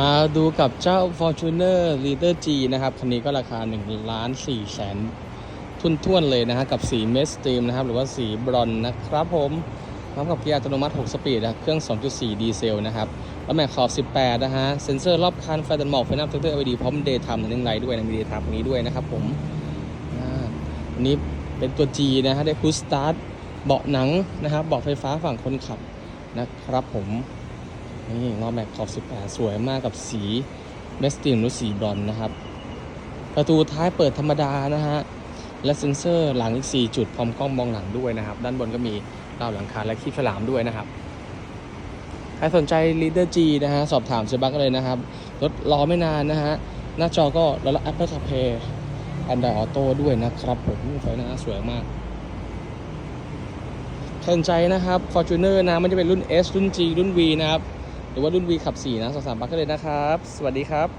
มาดูกับเจ้า Fortuner Leader G นะครับ คันนี้ก็ราคา1ล้าน4แสนทุนท่วนๆเลยนะฮะ กับสีเมสตรีมนะครับ หรือว่าสีบรอนนะครับผมพร้อมกับเกียร์อัตโนมัติ 6 สปีดนะเครื่อง 2.4 ดีเซลนะครับแล้วแม็กขอบ 18 นะฮะ เซ็นเซอร์รอบคัน ไฟตัดหมอก ไฟหน้าเฟลเตอร์ LED พร้อมเดย์ไทม์ทันไลท์ด้วยนะมีเดย์ไทม์ตรงนี้ด้วยนะครับผมอันนี้เป็นตัว G นะฮะ ได้พุชสตาร์ทเบาะหนังนะครับเบาะไฟฟ้าฝั่งคนขับนะครับผม นี่ล้อแม็กขอบ 18 สวยมากกับสีเมสติมหรือสีบรอนนะครับ ประตูท้ายเปิดธรรมดานะฮะ และเซ็นเซอร์หลังอีก 4 จุดพร้อมกล้องมองหลังด้วยนะครับ ด้านบนก็มีราวหลังคาและคีบฉลามด้วยนะครับใครสนใจ Leader G นะฮะ สอบถามเซบักเลยนะครับรถรอไม่นานนะฮะ หน้าจอก็รองรับ Apple CarPlay Android Auto ด้วยนะครับผมไฟหน้าสวยมากสนใจนะครับ Fortuner นะมันจะเป็นรุ่น S รุ่น G รุ่น V นะครับ รือว่ารุ่น V ขับ4นะสองสามบักก็เลยนะครับ สวัสดีครับ